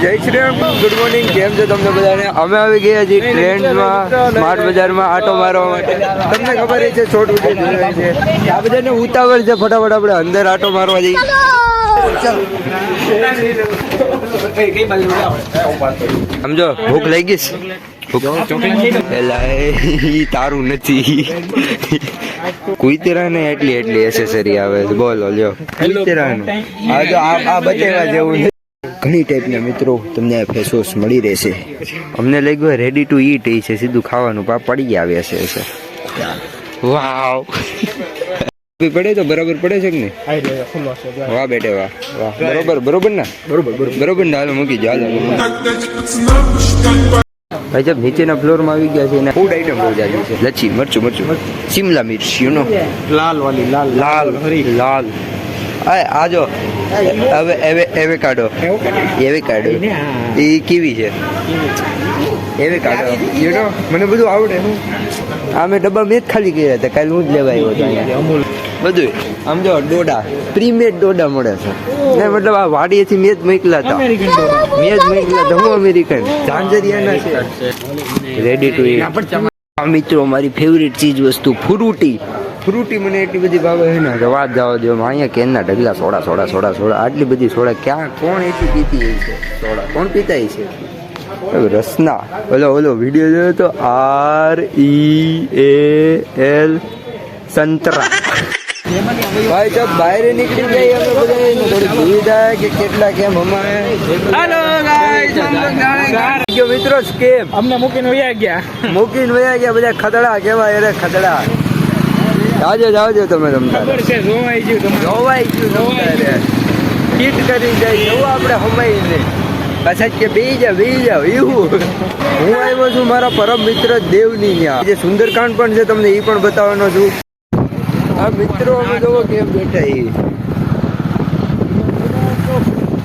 જય Shri Ram. Good morning કેમ છો તમને બધાને? અમે આવી ગયા છીએ ટ્રેન્ડમાં સ્માર્ટ બજારમાં આટો મારવા માટે. તમને ખબર છે છોટ ઉઠી છે. આ બધાને ઉતાવળ છે, ફટાફટ આપણે અંદર આટો મારવા જઈએ. સમજો, ભૂખ એલા, એ તારું નથી. કુઈતરા ને એટલી એટલી એસેસરી આવે છે. બોલો, લ્યો. કુઈતરા આ જો આ બતાવ્યા જેવું ઘણી ટાઈપના મિત્રો તમને આ ફેસ વોશ મળી રહેશે. અમને લાગ્યું રેડી ટુ ઈટ એ છે સીધું ખાવાનું પા પડી આવ્યા છે છે વાવ પડે તો બરાબર પડે છે કે નહીં? વાહ બેટે વાહ. વાહ. બરોબર બરોબર ના? બરોબર બરોબર. ના હાલો મૂકી જાઓ ભાઈ જબ નીચેના ફ્લોરમાં આવી ગયા છે અને ફૂડ આઈટમ બહુ જાજી છે. લચ્છી મરચું મરચું. શિમલા મિર્ચ યુ નો લાલ વાલી લાલ લાલ લાલ. આ આ જો હવે એવે એવે કાઢો. એવે? કાઢો. એ કેવી છે? એવે કાઢો. યુ નો મને બધું આવડે હું. આ મેં ડબ્બા મેં જ ખાલી કર્યા હતા. કાલે હું જ લેવા આવ્યો હતો અહીંયા. બધું. આમ જો ડોડા. પ્રીમેડ ડોડા મળે છે. ને મતલબ આ વાડીએથી મેં જ મોકલા હતા. મેં જ મોકલા હતા. હું અમેરિકન. ઝાંઝરિયાના છે. રેડી ટુ મિત્રો મારી ફેવરિટ ચીજ વસ્તુ ફ્રૂટી. ફ્રૂટી મને એટલી બધી ભાવે છે ને કે વાત જવા દો અહીંયા કેનના ઢગલા સોડા સોડા સોડા સોડા આટલી બધી સોડા ક્યાં કોણ એટલી પીતી છે સોડા? કોણ પીતા છે? રસના. ઓલો ઓલો વીડિયો જોયો તો? આર ઈ એ એલ સંતરા. ભાઈ તો બહાર નીકળી ગઈ અમે બધા થોડી સુવિધા કે કેટલા કેમ અમારે? હેલો ગાઈસ મિત્રો કેમ? અમને મૂકીને વયા ગયા. મૂકીને વયા ગયા બધા ખતડા કેવાય અરે ખતડા. જાજો આવજો તમે તમતા ખબર છે જોવાઈ ગયું તમને. જોવાઈ ગયું તમતારે કીટ કરી જાય જવું આપણે હમાઈને. પાછા કે બેહી જાવ બેહી જાવ એવું હું આવ્યો છું મારા પરમ મિત્ર દેવની ત્યાં. જે સુંદરકાંડ પણ છે તમને એ પણ બતાવવાનો છું. આ મિત્રો અમે જોવો કેમ બેઠા એ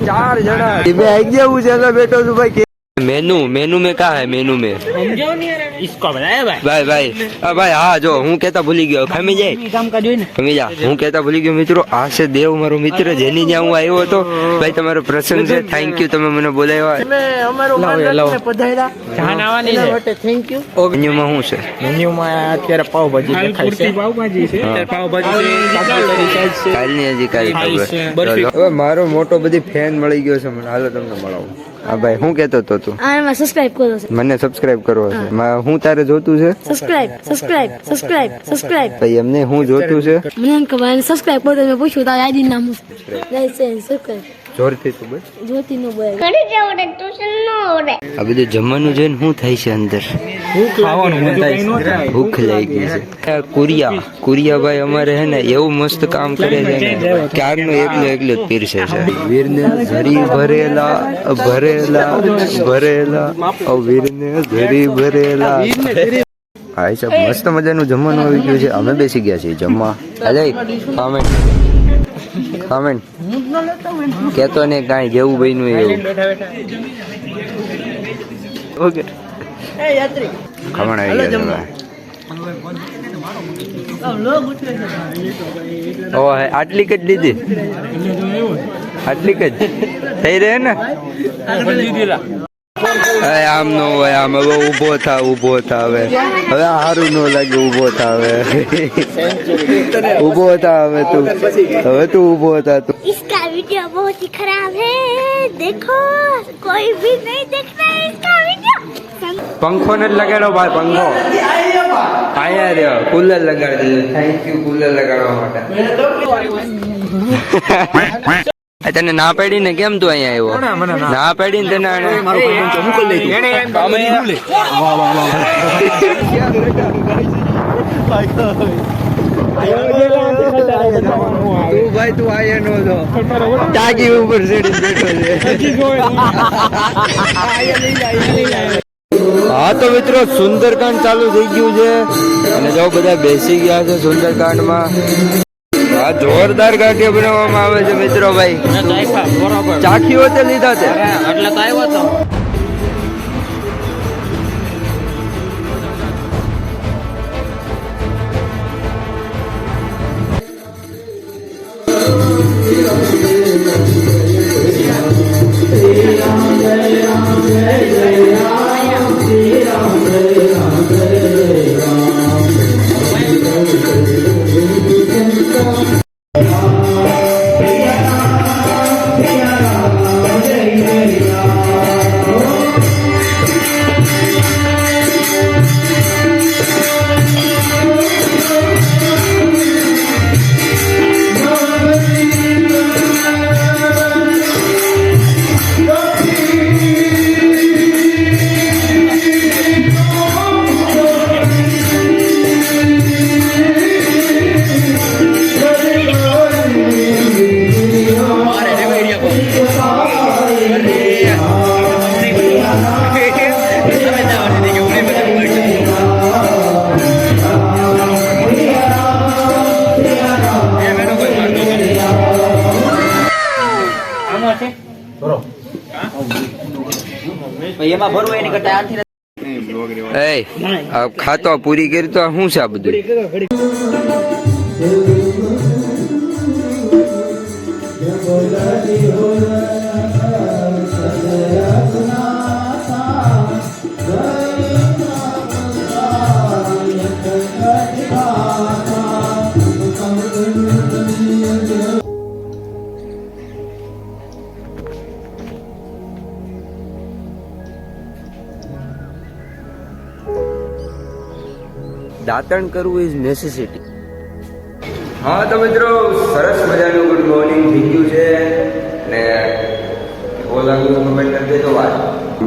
ચાર જણા. બે આવી ગયા હું છે બેઠો છું ભાઈ મેનુ મેનુ में का है मेनू में સમજો ને યાર इसको बताया भाई ભાઈ ભાઈ હા ભાઈ હા જો હું કેતા ભૂલી ગયો ખમી જાય કામ કાજ હોય ને ખમી જા હું કેતા ભૂલી ગયો મિત્રો આ છે દેવ મારો મિત્ર જેની જ્યાં હું આવ્યો હતો ભાઈ તમારો પ્રસંગ છે થેન્ક યુ તમે મને બોલાવ્યા લાવો લાવો જાન આવવાની છે થેન્ક યુ મેન્યુમાં શું છે મેન્યુમાં અત્યારે પાવભાજી દેખાય છે પાવભાજી છે હા. પાવભાજી છે કાચું કરી છે કાલની હજી કાલ ખાઈ ખબર છે, બરફી. ચલો. હવે મારો મોટો બધી ફેન મળી ગયો છે મને હાલો તમને મળાવું હા ભાઈ હું કેતો તો તું. સબસ્ક્રાઇબ કરો છે. મને સબસ્ક્રાઇબ કરવો છે. હું. તારે જોતું છે? સબસ્ક્રાઇબ સબસ્ક્રાઇબ સબસ્ક્રાઇબ સબસ્ક્રાઇબ ભાઈ એમને હું જોતું છે? મને ખબર સબસ્ક્રાઇબ કરો તો મેં પૂછ્યું તારે આઈડી નામ સબસ્ક્રાઇબ જોરથી તું બોલ. જોતી નો બોલ. આ બધું જમવાનું જોઈને શું થાય છે અંદર? ખાવાનું મન થાય છે. ભૂખ છે. કુરિયા કુરિયાભાઈ અમારે હે ને એવું મસ્ત કામ કરે છે ને ક્યારનું એકલું એકલું જ પીરસે છે. વીરને ઝરી ભરેલા ભરેલા ભરેલા વીરને ઝરી ભરેલા. હા એ સાહેબ મસ્ત મજાનું જમવાનું આવી ગયું છે. અમે બેસી ગયા છીએ જમવા. અજય કોમેન્ટ કોમેન્ટ કેતો ને કાંઈ જેવું બન્યું એવું. ઓકે ખમણ આવી ગયા તમે ઓ હે, આટલી જ લીધી આટલી જ થઈ રહે ને અરે આમ નો હોય આમ હવે ઊભો થા ઊભો થા હવે હવે આ હારું નો લાગે ઊભો થા હવે ઊભો થા હવે તું હવે તું ઊભો થા તું इसका वीडियो बहुत ही खराब है देखो कोई भी नहीं देखना है इसका वीडियो પંખો ને જ લગાડો ભાઈ પંખો. આયા રહ્યો કુલર લગાડી દીધું. થેન્ક યુ કુલર લગાડવા માટે. તને ના પાડી ને કેમ તું અહીંયા આવ્યો? ના પાડી ને તને આને- તું. ભાઈ તું આયા નો છો ટાંકી ઉપર બેઠો છે. હા તો મિત્રો સુંદરકાંડ ચાલુ થઈ ગયું છે. અને જો બધા બેસી ગયા છે સુંદરકાંડમાં. આ જોરદાર ગાંઠિયા બનાવવામાં આવે છે મિત્રો ભાઈ. ચાખીઓ તે લીધા છે એટલે તો આવ્યો તો. એમાં ભરવું એની કરતા આથી આ ખાતો પૂરી કરી તો શું છે આ બધું? દાંતણ કરવું ઇઝ નેસેસિટી હા તો મિત્રો સરસ મજાનું ગુડ મોર્નિંગ થઈ ગયું છે. ને બોલાવું તો કમેન્ટ કરી દેજો વાત.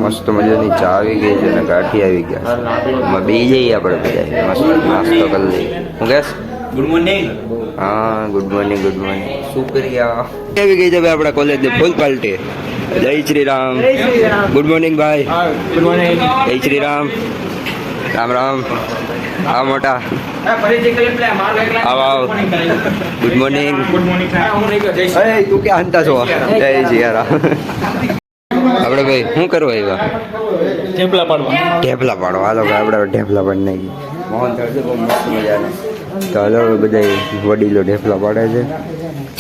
મસ્ત મજાની ચા આવી ગઈ છે ને ગાંઠી આવી ગયા એમાં બે જઈએ આપણે બધા મસ્ત નાસ્તો કરી લઈએ. હું કહેશ ગુડ મોર્નિંગ હા ગુડ મોર્નિંગ ગુડ મોર્નિંગ શું કરીએ? આવી ગઈ છે ભાઈ આપણા કોલેજ ફૂલ પાર્ટી જય શ્રી રામ. ગુડ મોર્નિંગ ભાઈ. ગુડ મોર્નિંગ જય શ્રી રામ. રામ રામ. આ મોટા. આવો કરી લે માર એકલા આવ ગુડ મોર્નિંગ તું ક્યાં હંતા છો જય રામ. આપણે ભાઈ શું કરવા આવ્યા? ઢેપલા પાડવા. ઢેફલા પાડવા. હાલો ભાઈ આપણે ઢેફલા પાડી નાખી મોહન થશે બહુ મસ્ત મજાના. તો હાલો બધા વડીલો ઢેફલા પાડે છે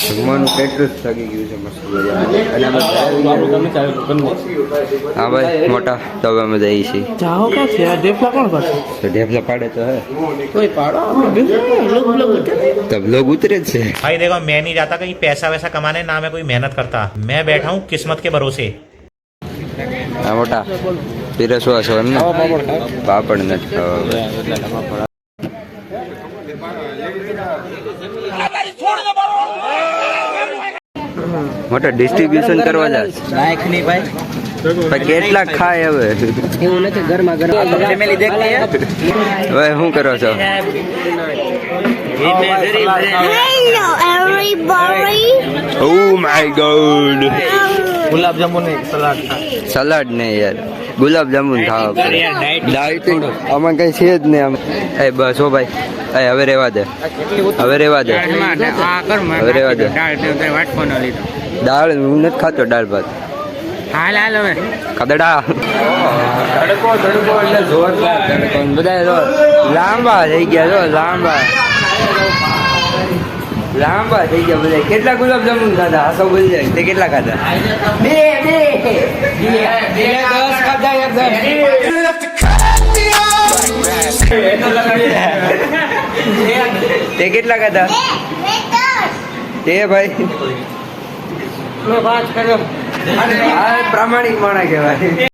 જમવાનું કેટલું જ થાકી ગયું છે મસ્ત મજાનું અને અમે બાબુ તમે ચાલો બંને હા ભાઈ મોટા તો હવે અમે જઈએ છીએ ચાહો કા છે આ ડેફલા કોણ કરશે તો ઢેફલા પાડે તો હે કોઈ પાડો લોગ લોગ તો બ્લોગ ઉતરે જ છે भाई देखो मैं नहीं जाता कहीं पैसा वैसा कमाने ना मैं कोई मेहनत करता मैं बैठा हूँ किस्मत के भरोसे હા મોટા પીરસવા છો એમ ને પાપડ નથી મોટા ડિસ્ટ્રીબ્યુશન કરવા જાય. નાયકની ભાઈ. કેટલા ખાય હવે. એવું નથી ઘરમાં ઘરમાં ફેમિલી દેખ હવે શું કરો છો? Hello, everybody. My god gulab jamun નહીં સલાડ સલાડ ને યાર. ગુલાબ જામુન ખાવા ડાયટિંગ આમાં કઈ છે જ નહીં આમ. એ બસ હો ભાઈ. એ હવે રેવા દે. હવે રેવા દે. હવે રેવા દે. દાળ હું નથી ખાતો દાળ ભાત. હાલ હાલ હવે. કદડા તડકો તડકો એટલે જોરદાર તડકો. બધા જો લાંબા થઈ ગયા જો લાંબા. લાંબા થઈ ગયા બધા કેટલા ગુલાબ જામુન ખાધા? હાસો બોલી જાય. તે કેટલા ખાધા? બે બે. તે કેટલા કહેતા તે ભાઈ. આ પ્રામાણિક માણા કહેવાય.